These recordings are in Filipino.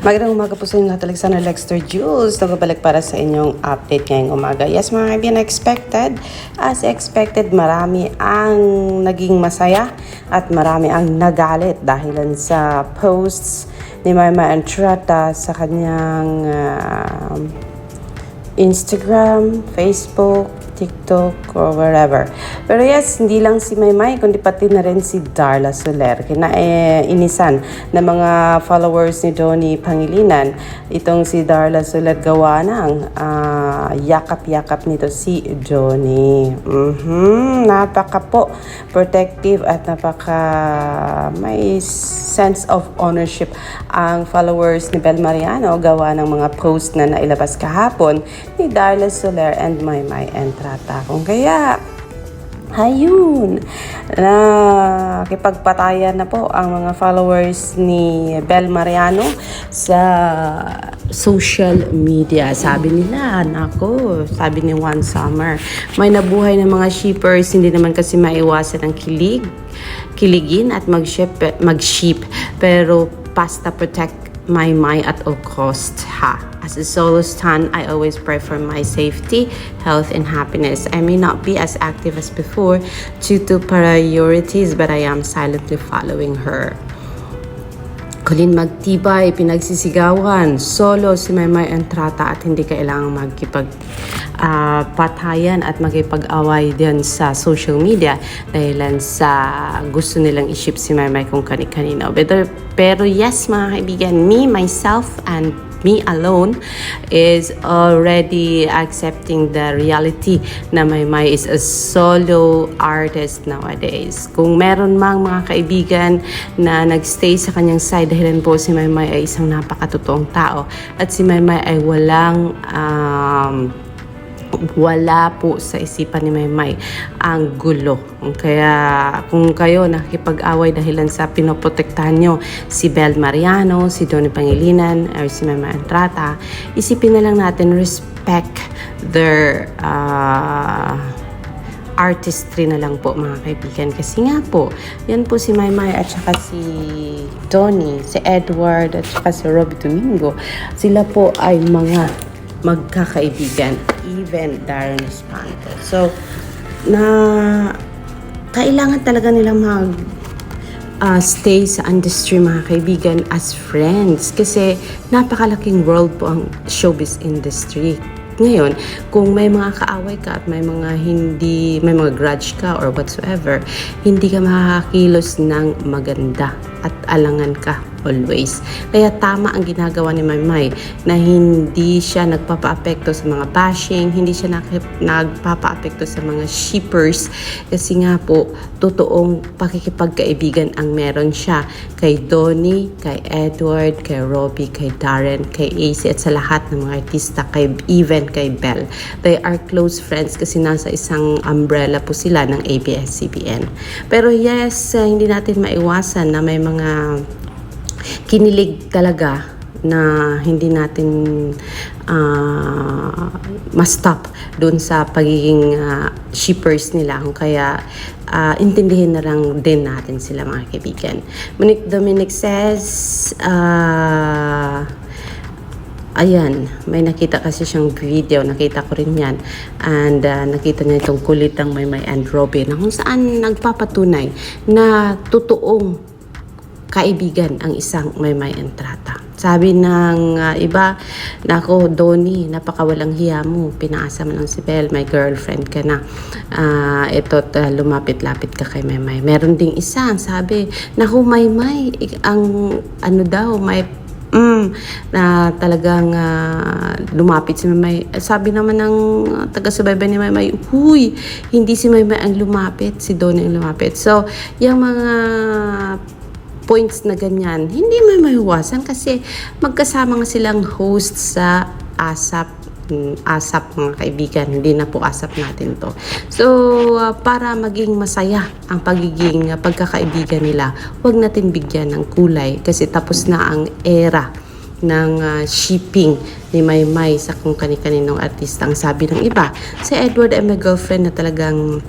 Magandang umaga po sa inyo lahat. Alexander Lexter Jules. Nagabalik para sa inyong update ngayong umaga. Yes, mga kaibigan, expected. As expected, marami ang naging masaya at marami ang nagalit dahilan sa posts ni Mama Entrata sa kanyang ah, Instagram, Facebook, TikTok, or wherever. Pero yes, hindi lang si Maymay, kundi pati na rin si Darla Soler. Kina eh, inisan ng mga followers ni Donnie Pangilinan. Itong si Darla Soler gawa ng ah, yakap-yakap nito si Donnie. Mhm, Napaka po protective at napaka may sense of ownership ang followers ni Bel Mariano gawa ng mga post na nailabas kahapon ni Darla Soler and Maymay Entrata. Kung kaya, Ayun, na kipagpatayan na po ang mga followers ni Bel Mariano sa social media. Sabi nila, nako, sabi ni Juan Summer, may nabuhay ng mga shippers, hindi naman kasi maiwasan ang kilig, kiligin at mag-ship, mag-ship, pero pasta protect my mind at all cost ha. As a solo stan, I always pray for my safety, health, and happiness. I may not be as active as before due to priorities, but I am silently following her. Kulin magtibay, pinagsisigawan, solo si Maymay Entrata at hindi kailangang magkipag ah, patayan at magkipag-away din sa social media dahilan sa gusto nilang i-ship si Maymay kung kani-kanino. Pero, pero yes mga kaibigan, me, myself, and me alone is already accepting the reality na Maymay is a solo artist nowadays. Kung meron mang mga kaibigan na nagstay sa kanyang side dahilan po si Maymay ay isang napakatotoong tao at si Maymay ay walang um, wala po sa isipan ni Maymay ang gulo. Kaya kung kayo nakikipag-away dahilan sa pinoprotektahan nyo si Bel Mariano, si Donnie Pangilinan, or si Maymay Antrata, isipin na lang natin respect their uh, artistry na lang po mga kaibigan. Kasi nga po, yan po si Maymay at saka si Donnie, si Edward at saka si Robbie Domingo. Sila po ay mga magkakaibigan, even Darren Espanto. So, na kailangan talaga nilang mag uh, stay sa industry mga kaibigan as friends kasi napakalaking world po ang showbiz industry. Ngayon, kung may mga kaaway ka at may mga hindi, may mga grudge ka or whatsoever, hindi ka makakakilos ng maganda at alangan ka always. Kaya tama ang ginagawa ni Maymay na hindi siya nagpapa-apekto sa mga bashing, hindi siya nagpapa-apekto sa mga shippers kasi nga po, totoong pakikipagkaibigan ang meron siya kay Donnie, kay Edward, kay Robbie, kay Darren, kay AC at sa lahat ng mga artista, kay even kay Belle. They are close friends kasi nasa isang umbrella po sila ng ABS-CBN. Pero yes, uh, hindi natin maiwasan na may mga kinilig talaga na hindi natin ah, ma-stop doon sa pagiging ah, shippers nila. Kaya ah, intindihin na lang din natin sila mga kaibigan. Monique Dominic says, ah, Ayan, may nakita kasi siyang video, nakita ko rin yan. And ah, nakita niya itong kulitang may may and Robin na kung saan nagpapatunay na totoong kaibigan ang isang may may entrata. Sabi ng ah, iba, nako Donnie, napakawalang hiya mo, pinaasa mo lang si Belle, may girlfriend ka na. Ah, ito, ta- lumapit-lapit ka kay Maymay. Meron ding isa, sabi, nako Maymay, ang ano daw, may Mm, na talagang ah, lumapit si Maymay. Sabi naman ng uh, taga-subaybay ni Maymay, huy, hindi si Maymay ang lumapit, si Donnie ang lumapit. So, yung mga points na ganyan, hindi may maiwasan kasi magkasama nga silang host sa ASAP mm, asap mga kaibigan, hindi na po asap natin to. So, uh, para maging masaya ang pagiging uh, pagkakaibigan nila, huwag natin bigyan ng kulay kasi tapos na ang era ng uh, shipping ni Maymay sa kung kani-kaninong artista. Ang sabi ng iba, si Edward ay may girlfriend na talagang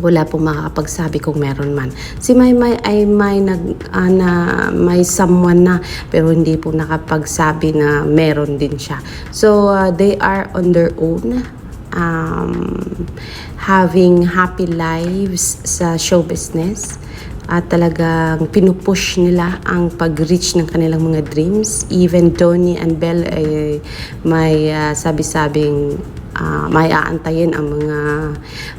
wala pong makakapagsabi kung meron man. Si Maymay ay may nag ah, na may someone na pero hindi po nakapagsabi na meron din siya. So ah, they are on their own um, having happy lives sa show business at talagang pinupush nila ang pag-reach ng kanilang mga dreams. Even Donnie and Belle ay may ah, sabi-sabing ah, may aantayin ang mga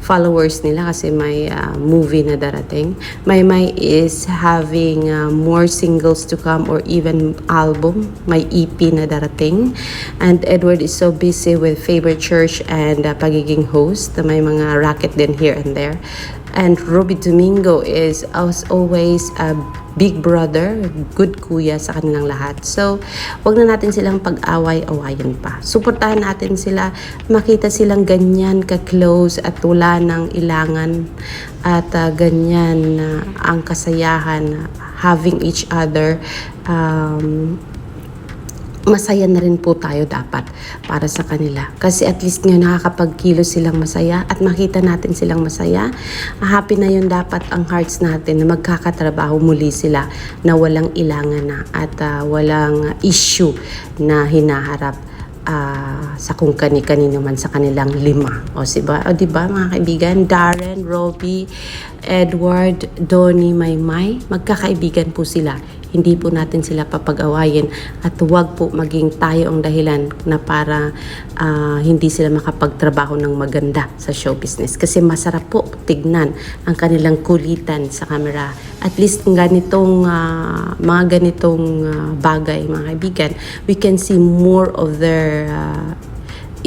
followers nila kasi may ah, movie na darating. May May is having ah, more singles to come or even album. May EP na darating. And Edward is so busy with Favorite Church and ah, pagiging host. May mga racket din here and there. And Ruby Domingo is as always a big brother, good kuya sa kanilang lahat. So, wag na natin silang pag-away-awayan pa. Suportahan natin sila, makita silang ganyan ka-close at wala ng ilangan at ah, ganyan na ang kasayahan having each other um, masaya na rin po tayo dapat para sa kanila. Kasi at least ngayon nakakapagkilos silang masaya at makita natin silang masaya. Happy na yun dapat ang hearts natin na magkakatrabaho muli sila na walang ilangan na at ah, walang issue na hinaharap ah, sa kung kani-kanino man sa kanilang lima. O siba, o di ba mga kaibigan, Darren, Robbie, Edward, Donnie, Maymay, magkakaibigan po sila. Hindi po natin sila papag-awayin at huwag po maging tayo ang dahilan na para ah, hindi sila makapagtrabaho ng maganda sa show business. Kasi masarap po tignan ang kanilang kulitan sa camera. At least ganitong ah, mga ganitong ah, bagay mga kaibigan, we can see more of their ah,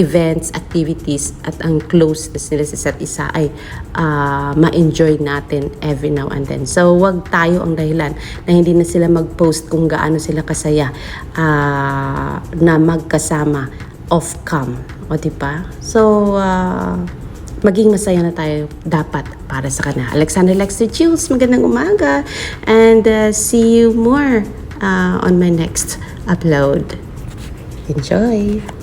events, activities at ang closeness nila sa isa't isa ay ah, ma-enjoy natin every now and then. So, wag tayo ang dahilan na hindi na sila mag-post kung gaano sila kasaya ah, na magkasama off-cam. O, di ba? So, ah, maging masaya na tayo dapat para sa kanila. Alexander Lexter Chills, magandang umaga. And ah, see you more ah, on my next upload. Enjoy!